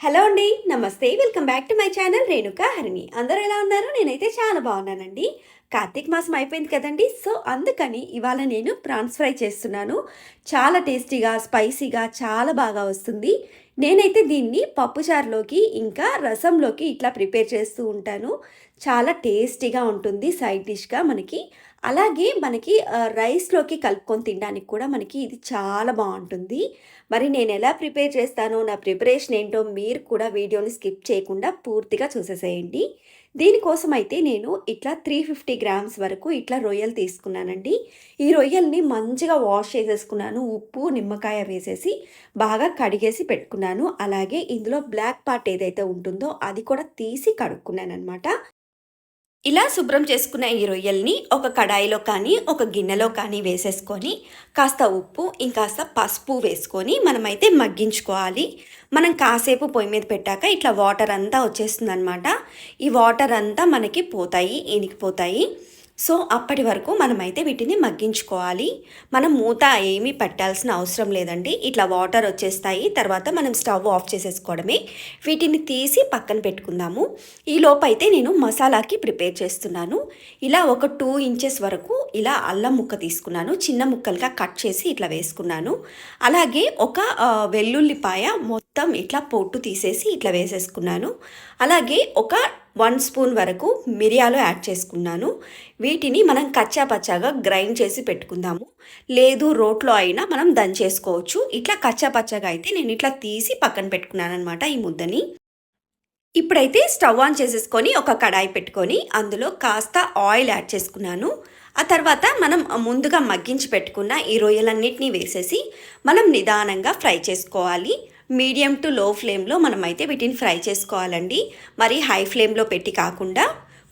Hello అండి నమస్తే. Welcome back to my channel Renuka Harini. అందరూ ఎలా ఉన్నారు? నేనైతే చాలా బాగున్నానండి. కార్తీక మాసం అయిపోయింది కదండి. సో అందుకని ఇవాళ నేను ప్రాన్స్ ఫ్రై చేస్తున్నాను. చాలా టేస్టీగా స్పైసీగా చాలా బాగా వస్తుంది. నేనైతే దీన్ని పప్పుచారులోకి ఇంకా రసంలోకి ఇట్లా ప్రిపేర్ చేస్తూ ఉంటాను. చాలా టేస్టీగా ఉంటుంది. సైడ్ డిష్గా మనకి అలాగే మనకి రైస్లోకి కలుపుకొని తినడానికి కూడా మనకి ఇది చాలా బాగుంటుంది. మరి నేను ఎలా ప్రిపేర్ చేస్తానో నా ప్రిపరేషన్ ఏంటో మీరు కూడా వీడియోని స్కిప్ చేయకుండా పూర్తిగా చూసేసేయండి. దీనికోసం అయితే నేను ఇట్లా త్రీ ఫిఫ్టీ గ్రామ్స్ వరకు ఇట్లా రొయ్యలు తీసుకున్నానండి. ఈ రొయ్యల్ని మంచిగా వాష్ చేసేసుకున్నాను. ఉప్పు నిమ్మకాయ వేసేసి బాగా కడిగేసి పెట్టుకున్నాను. అలాగే ఇందులో బ్లాక్ పార్ట్ ఏదైతే ఉంటుందో అది కూడా తీసి కడుక్కున్నాను అనమాట ఇలా శుభ్రం చేసుకున్న ఈ రొయ్యల్ని ఒక కడాయిలో కానీ ఒక గిన్నెలో కానీ వేసేసుకొని కాస్త ఉప్పు ఇంకాస్త పసుపు వేసుకొని మనమైతే మగ్గించుకోవాలి. మనం కాసేపు పొయ్యి మీద పెట్టాక ఇట్లా వాటర్ అంతా వచ్చేస్తుంది అనమాట ఈ వాటర్ అంతా మనకి పోతాయి ఇనికిపోతాయి. సో అప్పటి వరకు మనమైతే వీటిని మగ్గించుకోవాలి. మనం మూత ఏమీ పెట్టాల్సిన అవసరం లేదండి. ఇట్లా వాటర్ వచ్చేస్తాయి. తర్వాత మనం స్టవ్ ఆఫ్ చేసేసుకోవడమే. వీటిని తీసి పక్కన పెట్టుకుందాము. ఈ లోపైతే నేను మసాలాకి ప్రిపేర్ చేస్తున్నాను. ఇలా ఒక టూ ఇంచెస్ వరకు ఇలా అల్లం ముక్క తీసుకున్నాను. చిన్న ముక్కలుగా కట్ చేసి ఇట్లా వేసుకున్నాను. అలాగే ఒక వెల్లుల్లిపాయ మొత్తం ఇట్లా పొట్టు తీసేసి ఇట్లా వేసేసుకున్నాను. అలాగే ఒక వన్ స్పూన్ వరకు మిరియాలు యాడ్ చేసుకున్నాను. వీటిని మనం కచ్చా పచ్చాగా గ్రైండ్ చేసి పెట్టుకుందాము. లేదు రోట్లో అయినా మనం దంచేసుకోవచ్చు. ఇట్లా కచ్చా పచ్చాగా అయితే నేను ఇట్లా తీసి పక్కన పెట్టుకున్నాను అనమాట ఈ ముద్దని. ఇప్పుడైతే స్టవ్ ఆన్ చేసేసుకొని ఒక కడాయి పెట్టుకొని అందులో కాస్త ఆయిల్ యాడ్ చేసుకున్నాను. ఆ తర్వాత మనం ముందుగా మగ్గించి పెట్టుకున్న ఈ రొయ్యలన్నిటినీ వేసేసి మనం నిదానంగా ఫ్రై చేసుకోవాలి. మీడియం టు లో ఫ్లేమ్లో మనమైతే వీటిని ఫ్రై చేసుకోవాలండి. మరి హై ఫ్లేమ్లో పెట్టి కాకుండా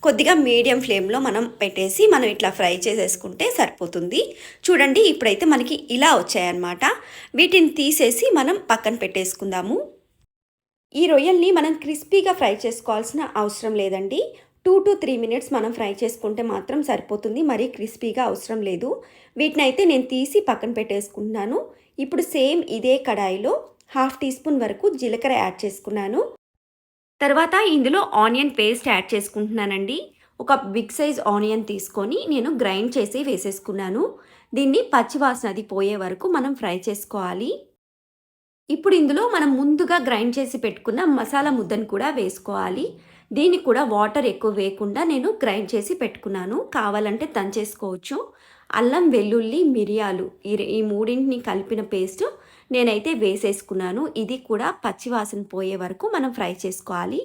కొద్దిగా మీడియం ఫ్లేమ్లో మనం పెట్టేసి మనం ఇట్లా ఫ్రై చేసేసుకుంటే సరిపోతుంది. చూడండి ఇప్పుడైతే మనకి ఇలా వచ్చాయన్నమాట. వీటిని తీసేసి మనం పక్కన పెట్టేసుకుందాము. ఈ రొయ్యల్ని మనం క్రిస్పీగా ఫ్రై చేసుకోవాల్సిన అవసరం లేదండి. టూ టు త్రీ మినిట్స్ మనం ఫ్రై చేసుకుంటే మాత్రం సరిపోతుంది. మరీ క్రిస్పీగా అవసరం లేదు. వీటిని అయితే నేను తీసి పక్కన పెట్టేసుకుంటున్నాను. ఇప్పుడు సేమ్ ఇదే కడాయిలో హాఫ్ టీ స్పూన్ వరకు జీలకర్ర యాడ్ చేసుకున్నాను. తర్వాత ఇందులో ఆనియన్ పేస్ట్ యాడ్ చేసుకుంటున్నానండి. ఒక బిగ్ సైజ్ ఆనియన్ తీసుకొని నేను గ్రైండ్ చేసి వేసేసుకున్నాను. దీన్ని పచ్చివాసన అది పోయే వరకు మనం ఫ్రై చేసుకోవాలి. ఇప్పుడు ఇందులో మనం ముందుగా గ్రైండ్ చేసి పెట్టుకున్న మసాలా ముద్దను కూడా వేసుకోవాలి. దీనికి కూడా వాటర్ ఎక్కువ వేయకుండా నేను గ్రైండ్ చేసి పెట్టుకున్నాను. కావాలంటే దంచేసుకోవచ్చు. అల్లం వెల్లుల్లి మిరియాలు ఈ ఈ మూడింటిని కలిపిన పేస్ట్ నేనైతే వేసేసుకున్నాను. ఇది కూడా పచ్చివాసన పోయే వరకు మనం ఫ్రై చేసుకోవాలి.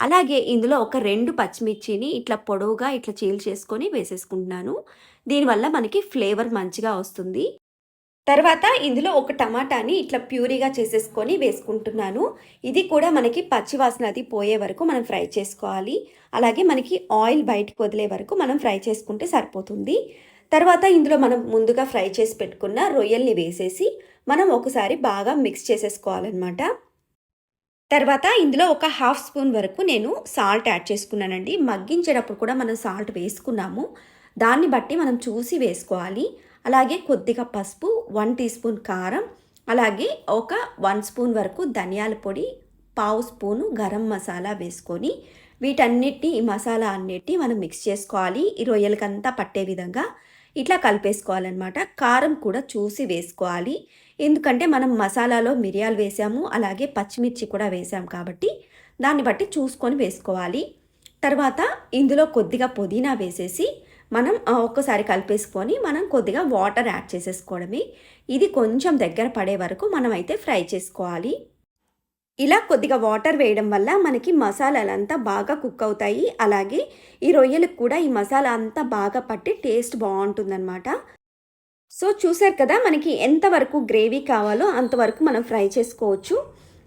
అలాగే ఇందులో ఒక రెండు పచ్చిమిర్చిని ఇట్లా పొడవుగా ఇట్లా చీల్ చేసుకొని వేసేసుకుంటున్నాను. దీనివల్ల మనకి ఫ్లేవర్ మంచిగా వస్తుంది. తర్వాత ఇందులో ఒక టమాటాని ఇట్లా ప్యూరీగా చేసేసుకొని వేసుకుంటున్నాను. ఇది కూడా మనకి పచ్చివాసన అది పోయే వరకు మనం ఫ్రై చేసుకోవాలి. అలాగే మనకి ఆయిల్ బయటకు వదిలే వరకు మనం ఫ్రై చేసుకుంటే సరిపోతుంది. తర్వాత ఇందులో మనం ముందుగా ఫ్రై చేసి పెట్టుకున్న రొయ్యల్ని వేసేసి మనం ఒకసారి బాగా మిక్స్ చేసేసుకోవాలన్నమాట. తర్వాత ఇందులో ఒక హాఫ్ స్పూన్ వరకు నేను సాల్ట్ యాడ్ చేసుకున్నానండి. మగ్గించేటప్పుడు కూడా మనం సాల్ట్ వేసుకున్నాము. దాన్ని బట్టి మనం చూసి వేసుకోవాలి. అలాగే కొద్దిగా పసుపు వన్ టీ స్పూన్ కారం అలాగే ఒక వన్ స్పూన్ వరకు ధనియాల పొడి పావు స్పూను గరం మసాలా వేసుకొని వీటన్నిటిని ఈ మసాలా అన్నిటిని మనం మిక్స్ చేసుకోవాలి. ఈ రొయ్యలకంతా పట్టే విధంగా ఇట్లా కలిపేసుకోవాలన్నమాట. కారం కూడా చూసి వేసుకోవాలి. ఎందుకంటే మనం మసాలాలో మిరియాలు వేసాము అలాగే పచ్చిమిర్చి కూడా వేసాం కాబట్టి దాన్ని బట్టి చూసుకొని వేసుకోవాలి. తర్వాత ఇందులో కొద్దిగా పుదీనా వేసేసి మనం ఒక్కసారి కలిపేసుకొని మనం కొద్దిగా వాటర్ యాడ్ చేసేసుకోవడమే. ఇది కొంచెం దగ్గర పడే వరకు మనం అయితే ఫ్రై చేసుకోవాలి. ఇలా కొద్దిగా వాటర్ వేయడం వల్ల మనకి మసాలాలంతా బాగా కుక్ అవుతాయి. అలాగే ఈ రొయ్యలకు కూడా ఈ మసాలా అంతా బాగా పట్టి టేస్ట్ బాగుంటుందన్నమాట. సో చూసారు కదా మనకి ఎంతవరకు గ్రేవీ కావాలో అంతవరకు మనం ఫ్రై చేసుకోవచ్చు.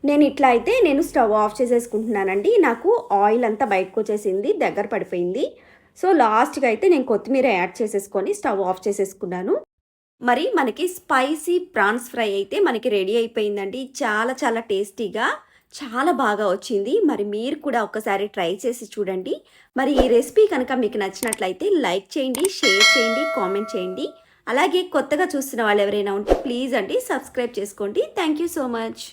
నేను ఇట్లా అయితే నేను స్టవ్ ఆఫ్ చేసేసుకుంటున్నానండి. నాకు ఆయిల్ అంతా బయటకు వచ్చేసింది దగ్గర పడిపోయింది. సో లాస్ట్గా అయితే నేను కొత్తిమీర యాడ్ చేసేసుకొని స్టవ్ ఆఫ్ చేసేసుకున్నాను. మరి మనకి స్పైసీ ప్రాన్స్ ఫ్రై అయితే మనకి రెడీ అయిపోయిందండి. చాలా చాలా టేస్టీగా చాలా బాగా వచ్చింది. మరి మీరు కూడా ఒకసారి ట్రై చేసి చూడండి. మరి ఈ రెసిపీ కనుక మీకు నచ్చినట్లయితే లైక్ చేయండి షేర్ చేయండి కామెంట్ చేయండి. అలాగే కొత్తగా చూస్తున్న వాళ్ళు ఎవరైనా ఉంటే ప్లీజ్ అండి సబ్స్క్రైబ్ చేసుకోండి. Thank you so much.